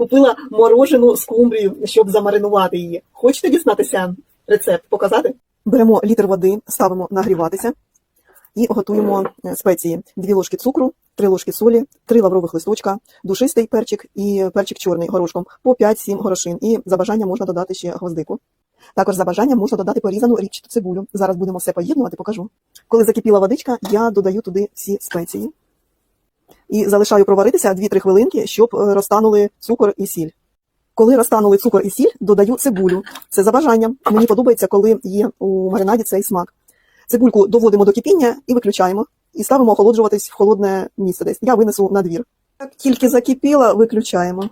купила морожену скумбрію, щоб замаринувати її. Хочете дізнатися рецепт? Показати? Беремо літр води, ставимо нагріватися і готуємо е, спеції: 2 ложки цукру, 3 ложки солі, 3 лаврових листочка, душистий перчик і перчик чорний горошком по 5-7 горошин. І за бажанням можна додати ще гвоздику. Також за бажанням можна додати порізану ріпчату цибулю. Зараз будемо все поєднувати, покажу. Коли закипіла водичка, я додаю туди всі спеції. І залишаю проваритися 2-3 хвилинки, щоб е, розтанули цукор і сіль. Коли розтанули цукор і сіль, додаю цибулю. Це за бажанням. Мені подобається, коли є у маринаді цей смак. Цибульку доводимо до кипіння і виключаємо. І ставимо охолоджуватись в холодне місце десь. Я винесу на двір. Як тільки закипіла, виключаємо.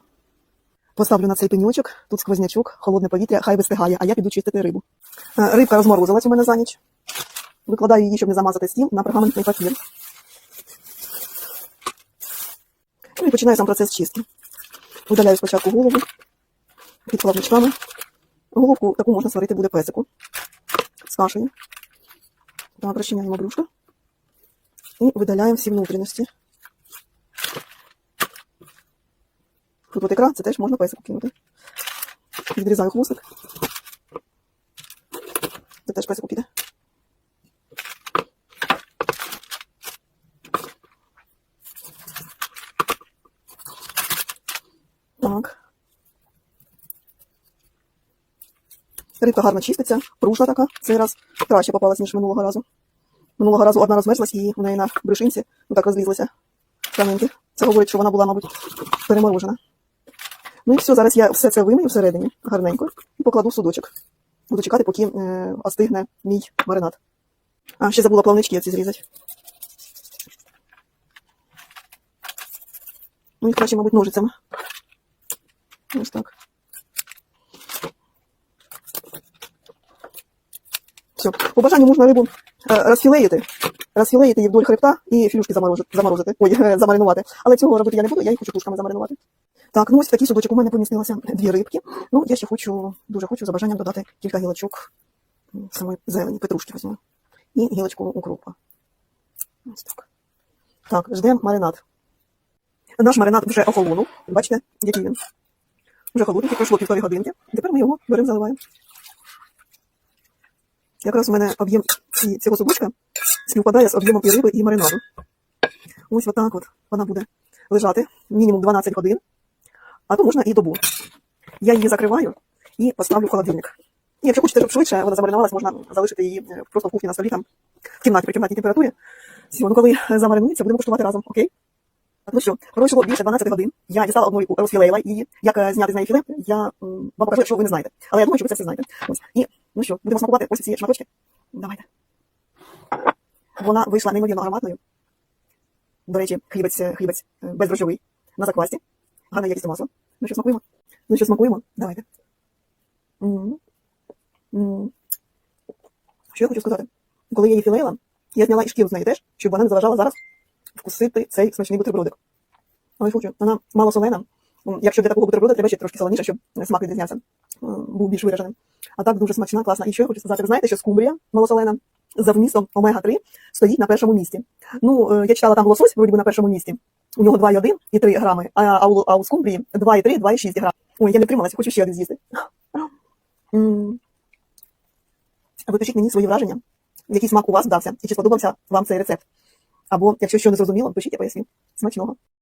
Поставлю на цей пеньочок, тут сквознячок, холодне повітря, хай вистигає, а я піду чистити рибу. Е, Рибка розморозилась у мене за ніч. Викладаю її, щоб не замазати стіл, на пергаментний папір. Ну і починаю сам процес чистки. Видаляю спочатку голову під плавничками. Головку таку можна сварити буде песику з кашею. Так, розчиняємо брюшко. І видаляємо всі внутрішності. Тут от ікра, це теж можна песику кинути. Відрізаю хвостик. Це теж песику піде. Так. Рибка гарно чиститься, пружна така. Цей раз краще попалась, ніж минулого разу. Минулого разу одна розмерзлась і у неї на брюшинці ну так розлізлися камінки. Це говорить, що вона була, мабуть, переморожена. Ну і все, зараз я все це вимию всередині гарненько і покладу в судочок. Буду чекати, поки е, остигне мій маринад. А, ще забула плавнички ці зрізати. Ну, їх краще, мабуть, ножицями. Ось так. Все. По бажанню можна рибу е, розфілеїти, розфілеїти її вдоль хребта і філюшки заморозити, заморозити, ой, замаринувати. Але цього робити я не буду, я їх хочу тушками замаринувати. Так, ну ось такий судочок у мене помістилося дві рибки. Ну, я ще хочу, дуже хочу за бажанням додати кілька гілочок самої зелені, петрушки візьму. І гілочку укропа. Ось так. Так, ждемо маринад. Наш маринад вже охолонув. Бачите, який він. Вже холодненький, пройшло півтори годинки. Тепер ми його беремо, заливаємо. Якраз у мене об'єм цього зубочка співпадає з об'ємом і риби, і маринаду. Ось отак от вона буде лежати мінімум 12 годин, а то можна і добу. Я її закриваю і поставлю в холодильник. І якщо хочете, щоб швидше вона замаринувалась, можна залишити її е, просто в кухні на столі там, в кімнаті при кімнатній температурі. Все, ну коли замаринується, будемо куштувати разом, окей? Ну що, пройшло більше 12 годин. Я дістала одну рибку, розфілеїла її. Як е, зняти з неї філе, я вам покажу, якщо ви не знаєте. Але я думаю, що ви це все знаєте. Ось. І, ну що, будемо смакувати ось ці шматочки. Давайте. Вона вийшла неймовірно ароматною. До речі, хлібець, е, хлібець е, бездрожжовий, на заквасті. Гарна якість масла. Ну що, смакуємо? Ну що, смакуємо? Давайте. М-м-м. Що я хочу сказати? Коли я її філеїла, я зняла і шкіру з неї теж, щоб вона не заважала зараз вкусити цей смачний бутербродик. Але хочу, вона мало солена. Якщо для такого бутерброда треба ще трошки солоніше, щоб смак відрізнявся, м, був більш вираженим. А так дуже смачна, класна. І що я хочу сказати, ви знаєте, що скумбрія малосолена за вмістом омега-3 стоїть на першому місці. Ну, е, я читала там лосось, вроді би на першому місці. У нього 2,1 і 3 грами, а, у, а у скумбрії 2,3, 2,6 грам. Ой, я не трималася, хочу ще один з'їсти. Ви пишіть мені свої враження, який смак у вас вдався, і чи сподобався вам цей рецепт. Або, якщо що не зрозуміло, пишіть, я поясню. Смачного.